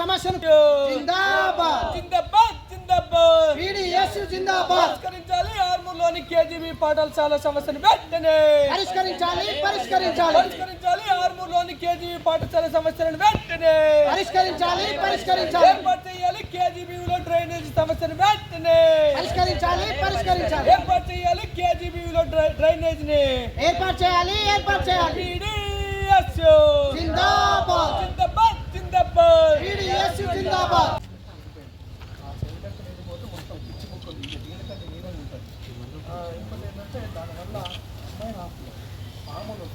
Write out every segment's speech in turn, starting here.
సమస్యను జిందాబాద్. జిందాబాద్ జిందాబాద్. పీడీఎస్ జిందాబాద్. పరిష్కరించాలి. ఆర్మూర్లోని కేజీబీ పాఠశాల సమస్యను వెంటనే. పరిష్కరించాలి పరిష్కరించాలి. పరిష్కరించాలి. ఆర్మూర్లోని కేజీబీ పాఠశాల సమస్యలను వెంటనే. పరిష్కరించాలి పరిష్కరించాలి. ఏర్పాటు చేయాలి. కేజీబీలో డ్రైనేజ్ సమస్యను వెంటనే. పరిష్కరించాలి పరిష్కరించాలి. ఏర్పాటు చేయాలి కేజీబీలో డ్రైనేజ్ని ఏర్పాటు చేయాలి ఏర్పాటు చేయాలి. పీడీఎస్ జిందాబాద్ జిందాబాద్ జిందాబాద్ పీడీఎస్ జిందాబాద్ ఇంకోటి ఏంటంటే దానివల్ల అమ్మాయి రాస్తుంది పాములు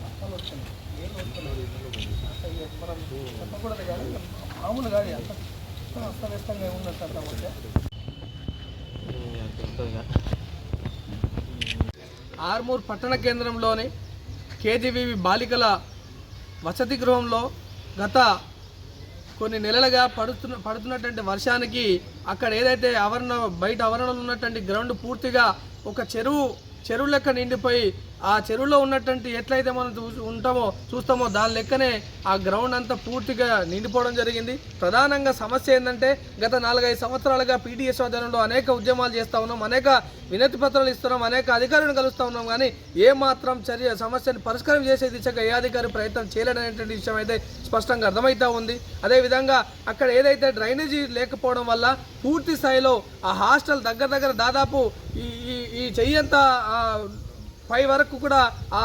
మొక్కలు వచ్చినాయి ఏం వస్తున్నాయి మనం చెప్పకూడదు కానీ మామూలు కానీ అంత అస్తవ్యస్తంగా ఉన్నట్టు అంతా ఉంటే ఆర్మూర్ పట్టణ కేంద్రంలోని కేజీవీవి బాలికల వసతి గృహంలో గత కొన్ని నెలలుగా పడుతున్న పడుతున్నటువంటి వర్షానికి అక్కడ ఏదైతే ఆవరణ బయట ఆవరణలో ఉన్నటువంటి గ్రౌండ్ పూర్తిగా ఒక చెరువు చెరువు లెక్క నిండిపోయి ఆ చెరువులో ఉన్నటువంటి ఎట్లయితే మనం ఉంటామో చూస్తామో దాని లెక్కనే ఆ గ్రౌండ్ అంతా పూర్తిగా నిండిపోవడం జరిగింది. ప్రధానంగా సమస్య ఏంటంటే గత నాలుగైదు సంవత్సరాలుగా పీడిఎస్ ఆధ్వర్యంలో అనేక ఉద్యమాలు చేస్తూ ఉన్నాం అనేక వినతి పత్రాలు ఇస్తున్నాం అనేక అధికారులను కలుస్తూ ఉన్నాం కానీ ఏ మాత్రం చర్య సమస్యను పరిష్కారం చేసే దిశగా ఏ అధికారి ప్రయత్నం చేయలేదనేటువంటి విషయం అయితే స్పష్టంగా అర్థమవుతూ ఉంది. అదేవిధంగా అక్కడ ఏదైతే డ్రైనేజీ లేకపోవడం వల్ల పూర్తి స్థాయిలో ఆ హాస్టల్ దగ్గర దగ్గర దాదాపు ఈ ఈ ఈ చెయ్యంతా పై వరకు కూడా ఆ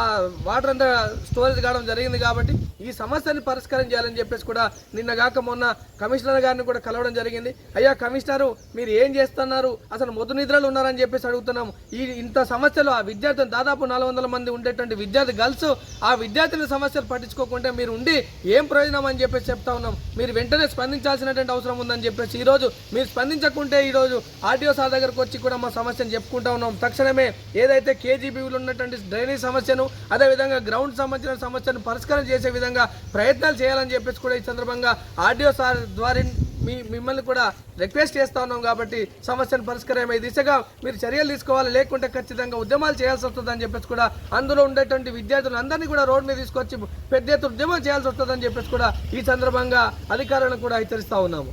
వాటర్ అంతా స్టోరేజ్ కావడం జరిగింది కాబట్టి ఈ సమస్యని పరిష్కారం చేయాలని చెప్పేసి కూడా నిన్న కాక మొన్న కమిషనర్ గారిని కూడా కలవడం జరిగింది. అయ్యా కమిషనరు మీరు ఏం చేస్తున్నారు? అసలు మొదటి నిద్రలు ఉన్నారని చెప్పేసి అడుగుతున్నాము. ఈ ఇంత సమస్యలు ఆ విద్యార్థులు దాదాపు నాలుగు వందల మంది ఉండేటువంటి విద్యార్థి గర్ల్స్ ఆ విద్యార్థుల సమస్యలు పట్టించుకోకుంటే మీరు ఉండి ఏం ప్రయోజనం అని చెప్పేసి చెప్తా ఉన్నాం. మీరు వెంటనే స్పందించాల్సినటువంటి అవసరం ఉందని చెప్పేసి ఈరోజు మీరు స్పందించకుంటే ఈరోజు ఆర్టీఓ సార్ దగ్గరకు వచ్చి కూడా మా సమస్యను చెప్పుకుంటా ఉన్నాం. తక్షణమే ఏదైతే కేజీబీలు ఉన్న ఉన్నటువంటి డ్రైనేజ్ సమస్యను అదేవిధంగా గ్రౌండ్ సంబంధించిన సమస్యను పరిష్కారం చేసే విధంగా ప్రయత్నాలు చేయాలని చెప్పేసి కూడా ఈ సందర్భంగా ఆర్డీఓ సార్ ద్వారా మీ మిమ్మల్ని కూడా రిక్వెస్ట్ చేస్తా ఉన్నాం కాబట్టి సమస్యను పరిష్కారమే దిశగా మీరు చర్యలు తీసుకోవాలి. లేకుంటే ఖచ్చితంగా ఉద్యమాలు చేయాల్సి వస్తుందని చెప్పేసి కూడా అందులో ఉండేటువంటి విద్యార్థులందరినీ కూడా రోడ్ మీద తీసుకొచ్చి పెద్ద ఎత్తున ఉద్యమం చేయాల్సి వస్తుందని చెప్పేసి కూడా ఈ సందర్భంగా అధికారులను కూడా హెచ్చరిస్తా ఉన్నాము.